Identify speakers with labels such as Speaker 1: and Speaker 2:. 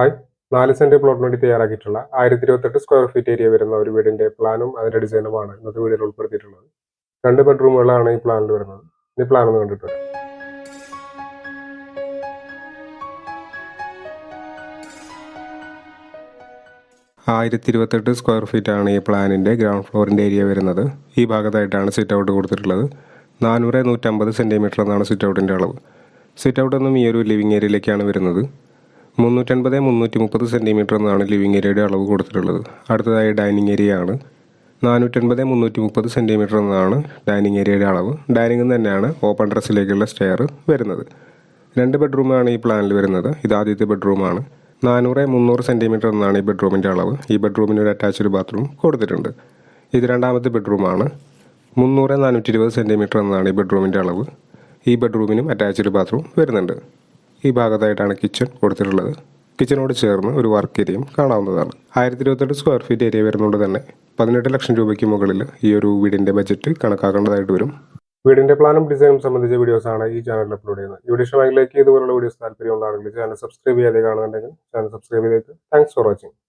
Speaker 1: Hi നാല് saint പ്ലോട്ടിന് വേണ്ടി തയ്യാറാക്കിയിട്ടുള്ള ആയിരത്തി ഇരുപത്തെട്ട് സ്ക്വയർ ഫീറ്റ് ഏരിയ വരുന്ന ഒരു വീടിന്റെ പ്ലാനും അതിന്റെ ഡിസൈനുമാണ് ഇന്നത്തെ വീഡിയോയിൽ ഉൾപ്പെടുത്തിയിട്ടുള്ളത്. രണ്ട് ബെഡ്റൂമുകളാണ് ഈ പ്ലാനിൽ വരുന്നത്. ഈ പ്ലാൻ ഒന്ന് കണ്ടിട്ട് വരാം. ആയിരത്തി ഇരുപത്തെട്ട് സ്ക്വയർ ഫീറ്റ് ആണ് ഈ പ്ലാനിന്റെ ഗ്രൗണ്ട് ഫ്ലോറിന്റെ ഏരിയ വരുന്നത്. ഈ ഭാഗത്തായിട്ടാണ് സിറ്റ് ഔട്ട് കൊടുത്തിട്ടുള്ളത്. നാനൂറ് നൂറ്റമ്പത് സെന്റിമീറ്റർ എന്നാണ് സിറ്റ് ഔട്ടിന്റെ അളവ്. സിറ്റ് ഔട്ട് എന്നും ഈ ഒരു ലിവിങ് ഏരിയയിലേക്കാണ് വരുന്നത്. മുന്നൂറ്റൻപത് മുന്നൂറ്റി മുപ്പത് സെന്റിമീറ്റർ എന്നാണ് ലിവിങ് ഏരിയയുടെ അളവ് കൊടുത്തിട്ടുള്ളത്. അടുത്തതായി ഡൈനിങ് ഏരിയ ആണ്. നാനൂറ്റൻപത് മുന്നൂറ്റി മുപ്പത് സെന്റിമീറ്റർ എന്നാണ് ഡൈനിങ് ഏരിയയുടെ അളവ്. ഡൈനിങ് തന്നെയാണ് ഓപ്പൺ ഡ്രസ്സിലേക്കുള്ള സ്റ്റെയർ വരുന്നത്. രണ്ട് ബെഡ്റൂമാണ് ഈ പ്ലാനിൽ വരുന്നത്. ഇത് ആദ്യത്തെ ബെഡ്റൂമാണ് നാനൂറ് മുന്നൂറ് സെന്റിമീറ്റർ എന്നാണ് ഈ ബെഡ്റൂമിന്റെ അളവ്. ഈ ബെഡ്റൂമിന് ഒരു അറ്റാച്ച്ഡ് ബാത്റൂം കൊടുത്തിട്ടുണ്ട്. ഇത് രണ്ടാമത്തെ ബെഡ്റൂമാണ് മുന്നൂറ് നാനൂറ്റി ഇരുപത് സെന്റിമീറ്റർ എന്നാണ് ഈ ബെഡ്റൂമിന്റെ അളവ്. ഈ ബെഡ്റൂമിനും അറ്റാച്ച്ഡ് ബാത്റൂം വരുന്നുണ്ട്. ഈ ഭാഗത്തായിട്ടാണ് കിച്ചൺ കൊടുത്തിട്ടുള്ളത്. കിച്ചനോട് ചേർന്ന് ഒരു വർക്ക് ഏരിയയും കാണാവുന്നതാണ്. ആയിരത്തി ഇരുപത്തെട്ട് സ്ക്വയർ ഫീറ്റ് ഏരിയ വരുന്നതുകൊണ്ട് തന്നെ പതിനെട്ട് ലക്ഷം രൂപയ്ക്ക് മുകളിൽ ഈ ഒരു വീടിന്റെ ബജറ്റ് കണക്കാക്കേണ്ടതായിട്ട് വരും. വീടിന്റെ പ്ലാനും ഡിസൈനും സംബന്ധിച്ച വീഡിയോസ് ആണ് ഈ ചാനലിൽ അപ്ലോഡ് ചെയ്യുന്നത്. വീഡിയോ ഇഷ്ടമെങ്കിലേക്ക് ഇതുപോലുള്ള വീഡിയോസ് താല്പര്യമുള്ളതാണെങ്കിൽ ചാനൽ സബ്സ്ക്രൈബ് ചെയ്യാതെ കാണുന്നുണ്ടെങ്കിൽ ചാനൽ സബ്സ്ക്രൈബ് ചെയ്തേക്ക്. Thanks for watching